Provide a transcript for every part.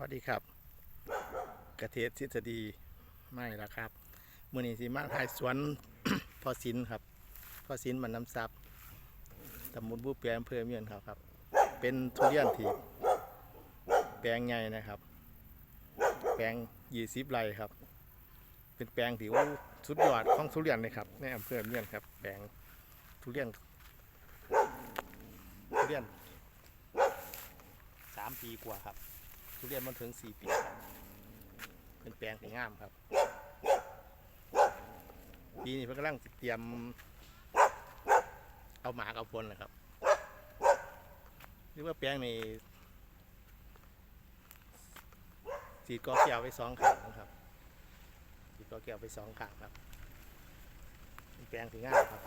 วัสดีครับกระเทศทฤษฎีไม่ละครับมือนี้สิมาถ่ายสวนพอสินครับพอสินมันน้ำซับตำบลบุเปียอำเภอเมียนครับครับ เป็นทุเรียนที่แปลงใหญ่นะครับ แปลงยี่สิบไร่ครับ เป็นแปลงที่ว่าสุดยอดของทุเรียนเลยครับในอำเภอเมียนครับ แปลงทุเรียนทุเรียนสามปีกว่าครับ ทุเรียนมันถึงสี่ปีเป็นแปลงที่งามครับ ปีนี้เพิ่นกำลังเตรียม เอาหมากเอาพลนะครับหรือว่าแปลงในสีดกอแก้วไปสองขางนะครับสีดกอแก้วไปสองขางครับเป็นแปลงที่งามครับ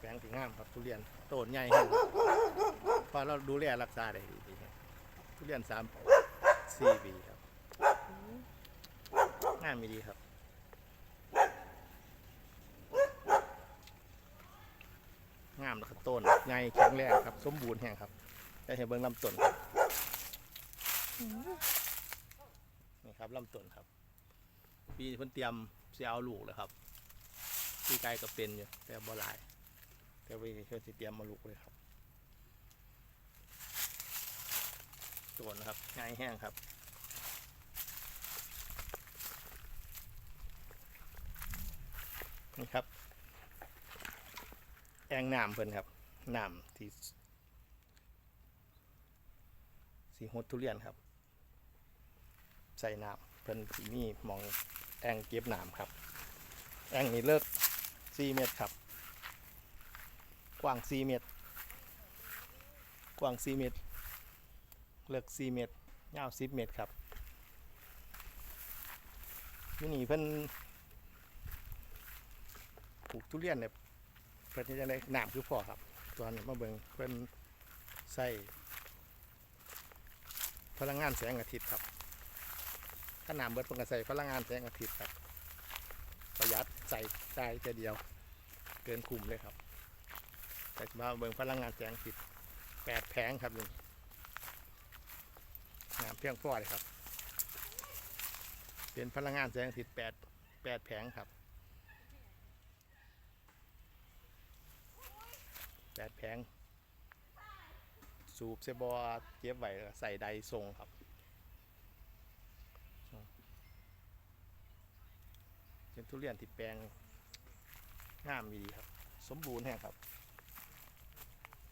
แปลงที่งามครับทุเรียนโตนใหญ่ครับ พอเราดูแลรักษาได้ดีครับทุเรียนสามสี่ปีครับงามมีดีครับงามนะครับต้นใหญ่แข็งแรงครับ สมบูรณ์แห่งครับได้เห็นเบิ้องลำต้นครับนี่ครับลำต้นครับ ปีนี้เพิ่นเตรียมเสียเอาลูกเลยครับปีไกลก็เป็นอยู่แต่บ่หลาย แต่ปีนี้เพิ่นสิเตรียมมาลูกเลยครับ โดนนะครับง่ายแห้งครับนี่ครับแองน้ำเพิ่นครับน้ำที่สีหดทุเรียนครับ ใส่น้ำเพิ่นสีมีหมองแองเก็บน้ำครับ แองนี่เลิก4เมตรครับ กว้าง4เมตร กว้าง4เมตร เลือก4เมตรยาว10 เมตรครับที่นี่เพิ่นปลูกทุเรียนเนี่ยเพิ่นจะได้น้ำคือพอครับตอนนี้มาเบิ่งเพิ่นใส่พลังงานแสงอาทิตย์ครับถ้าหน้ำเบิดเพิ่นก็ใส่พลังงานแสงอาทิตย์ครับประหยัดใส่ใจแต่เดียว เกินคุ้มเลยครับแต่มาเบิ่งพลังงานแสงอาทิตย์แปดแผงครับนี่ น้ำเพียงพอเลยครับ เป็นพลังงานแสงอาทิตย์แปดแปดแผงครับแปดแผงสูบเซบอเก็บไว้แล้วใส่ใดทรงครับเป็นทุเรียนที่แปลงงามดีครับ สมบูรณ์แห่งครับ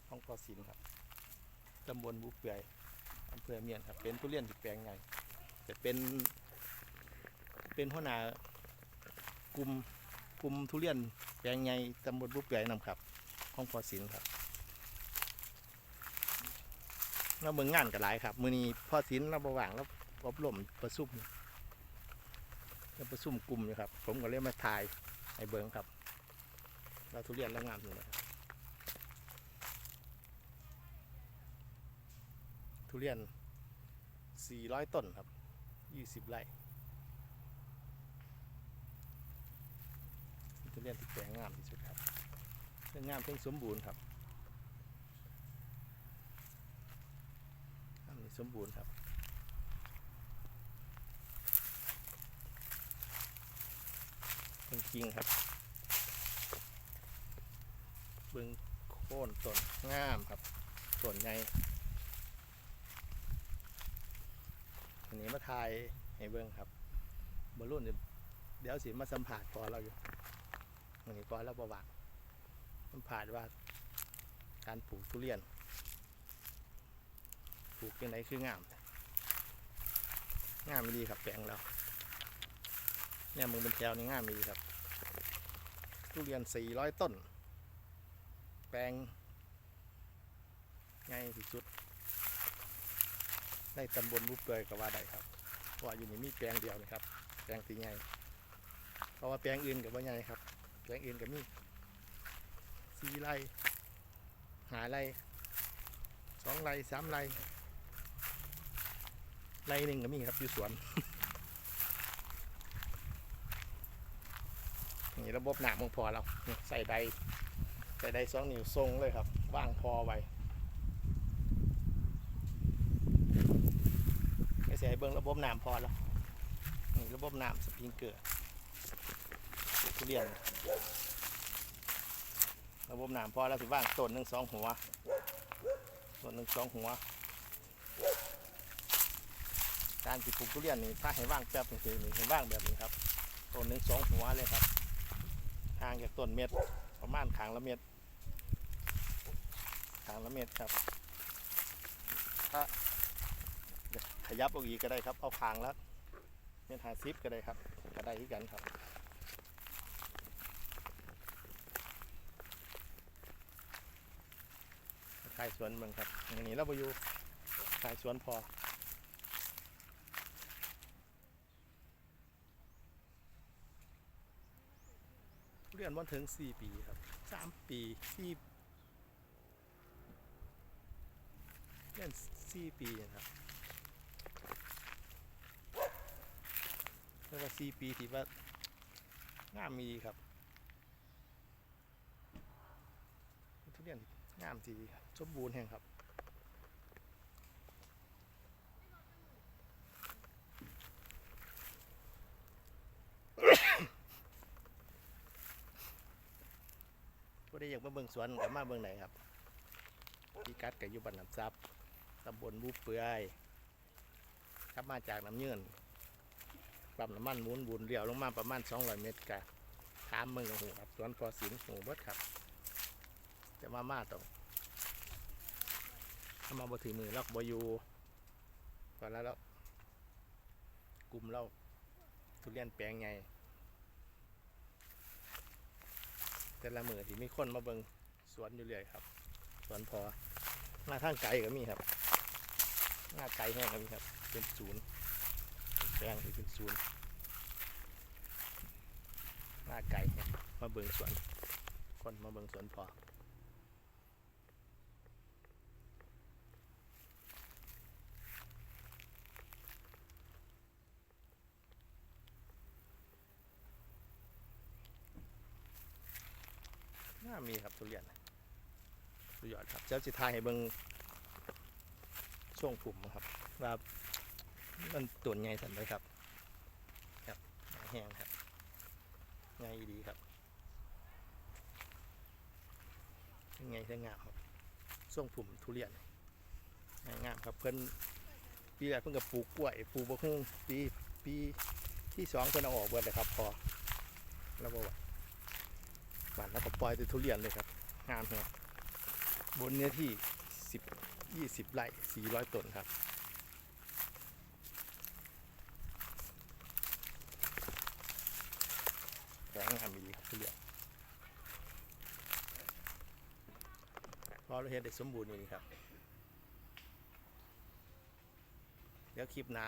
ห้องกอสินครับตำบลบุเปื่อย อำเภอเมียนครับ เป็นทุเรียนที่แปลงใหญ่แต่เป็นเป็นหัวหน้ากลุ่มกลุ่มทุเรียนแปลงใหญ่ตำบลบุกใหญ่นำครับของพอสินครับเราเมืองงานกันหลายครับ มือนี้พอสินเราบว่างแล้วอบรมประสุมเราประสุมกลุ่มอยู่ครับ ผมก็เลยมาถ่ายให้เบิงครับ เราทุเรียนแล้วงามอยู่นะครับ เรียน 400 ต้นครับ 20 ไร่เป็นทุเรียนที่แปลงงามที่สุดครับเรื่องงามเพิ่งสมบูรณ์ครับมนี่สมบูรณ์ครับ เบิงกิ่งครับ เบิงโค่นต้นงามครับต้นใหญ่ อันนี้มาทายให้เบิ้งครับบอลลูนเดี๋ยวสิมาสัมผัสพอเราอยู่อันนี้พอเราประวัติสัมผัสว่าการปลูกทุเรียน ปลูกยังไงคืองาม งามดีครับแปลงเราเนี่ยมึงเป็นแถวนี่งามดีครับ ทุเรียน 400 ต้น แปลงง่ายที่สุด ในตำบลบุกเกยก็ว่าได้ครับเพราะว่าอยู่นี่มีแปลงเดียวนะครับ แปลงตีใหญ่เพราะว่าแปลงอื่นกับว่าใหญ่ครับ แปลงอื่นกับมีสี่ไร่หาไร่สองไร่สามไร่ไร่หนึ่งก็มีครับอยู่สวนนี่ระบบหนามของพอเราใส่ใดใส่ใดสองนิ้วทรงเลยครับว่างพอไว้ เบิ่งระบบน้ำพอแล้วนี่ระบบน้ำสปริงเกอร์ทุเรียน ระบบน้ำพอแล้วสิว่างต้นหนึ่งสองหัวต้นหนึ่งสองหัว การที่ปลูกทุเรียนนี่ถ้าให้ว่างแป๊บนึงคือนี่ให้ว่างแบบนี้ครับต้นหนึ่งสองหัวเลยครับห่างจากต้นเม็ดประมาณขางละเม็ดขางละเม็ดครับถ้า ขยับออกอีกก็ได้ครับ เอาคางแล้วเม็ดหาซิปก็ได้ครับก็ได้ที่กันครับขายสวนเมืองครับอย่างนี้เราไปอยู่ขายสวนพอเรียนวันถึง 4 ปีครับ 3 ปี4เรียน4ปีนะครับ แล้วก็4ปีที่ว่างามมีครับทุเรียนงามดีครับสมบูรณ์แห่งครับผู้ใดอยากมาเบิ่งสวนกับมาเบิ่งไหนครับพี่กัดกับยุบันน้ำซับตำบลบูเปื่อยครับมาจากน้ำเยื่น ปั๊มน้ำมันหมุนบุญเลี้ยวลงมาประมาณ200เมตรกะถามเมืองหูครับสวนพอสินหูเบิดครับจะมามาต้องถ้ามาบ่ถือมือล็อกบอยู่ก่อนแล้วแล้วกลุ่มเราทุเรียนแปลงไงแต่ละมือที่มีคนมาเบิงสวนอยู่เรื่อยครับ สวนพอหน้าทางไกลก็มีครับ หน้าไกลแห้งก็มีครับ เป็นศูนย์ แปลงที่เป็นศูนย์หน้าไก่มาเบิงสวนคนมาเบิงสวนพอน่ามีครับทุเรียนสุดยอดครับเจ้าจิทายให้เบิงช่วงผมครับว่า มันตุนไงสันเลยครับ ครับแห้งครับไงดีครับยังไงเท่งามครับช่งผุ่มทุเรียนงามครับเพิ่นปีแรกเพิ่นกับปลูกกล้วยปลูกบะฮุ่งปีปีที่สองเพิ่นเอาออกเบิดเลยครับพอแล้วก็ว่าหวานแล้วก็ปล่อยแต่ทุเรียนเลยครับงามเลยบนเนื้อที่สิบยี่สิบไร่สี่ร้อยต้นครับ แข็งงามดีครับทุเรียนรอ เราเห็นได้สมบูรณ์อยู่นี่ครับ เดี๋ยวคลิปหนา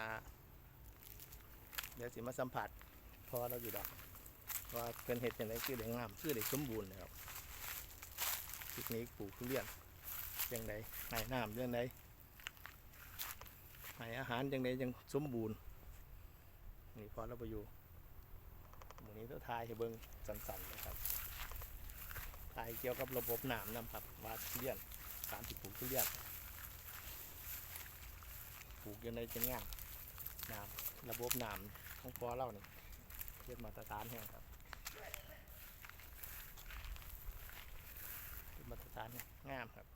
เดี๋ยวสิมาสัมผัสพอเราอยู่ดอกว่าเป็นเห็ดอย่างไรคือได้งามคือได้สมบูรณ์นะครับเทคนิคปลูกทุเรียนอย่างไรให้น้ำอย่างไรให้อาหารอย่างไรยังสมบูรณ์นี่พอเราไปอยู่หมูนี้ต้องทายให้เบิ้งสันๆนะครับายเกี่ยวกับระบบน้ำนะครับว่าทุเรียนการที่ปลูกทุเรียนปลูกยังไงจะงามน้ำระบบน้ำของพอเรานี่เทียบมาตรฐานแห่งครับเป็นมาตรฐานเนี่ยงามครับ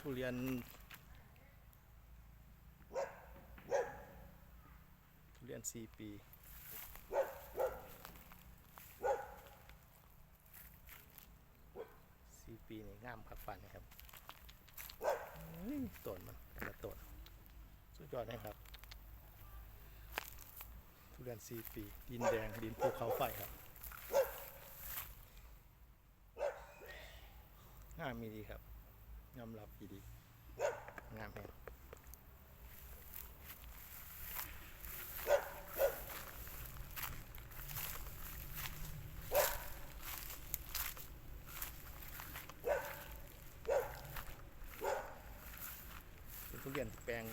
ทุเรียน ทุเรียน สี่ปี สี่ปีนี่งามคักปันนะครับต้นมันแต่ละต้นสุดยอดนะครับ ทุเรียนซีปี ดินแดง ดินภูเขาไฟครับ งามมีดีครับยอมรับดีดีงามแฮง เปลี่ยนแปลง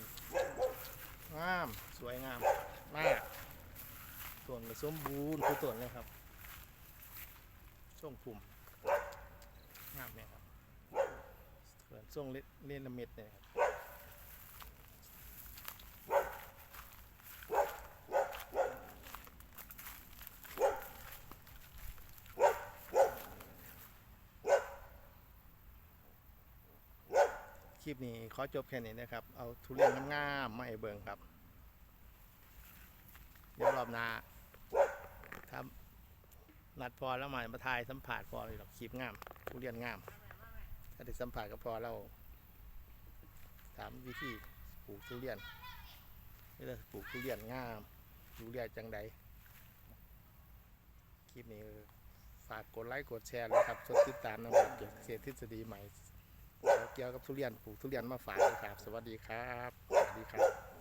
งามสวยงามมากส่วนก็สมบูรณ์คือส่วนเลยครับช่วงภูมิงามเนี่ยครับส่วนช่วงเล่นละเม็ดเนี่ยครับ ปนี้ขอจบแค่นี้นะครับ เอาทุเรียนงามๆมาให้เบิ่งครับ เดี๋ยวรอบหน้าถ้านัดพอแล้วมามาถ่ายสัมผัสพอเลยหรอกคลิปงาม ทุเรียนงาม ถ้าได้สัมผัสก็พอเราถามวิธีปลูกทุเรียนนี่เลยปลูกทุเรียนงามทุเรียนจังใดคลิปนี้ฝากกดไลค์กดแชร์เลยครับสดติดตามนะครับเกี่ยวกับเศรษฐทฤษฎีใหม่ เกี่ยวกับทุเรียนปลูกทุเรียนมาฝากนะครับ สวัสดีครับ สวัสดีครับ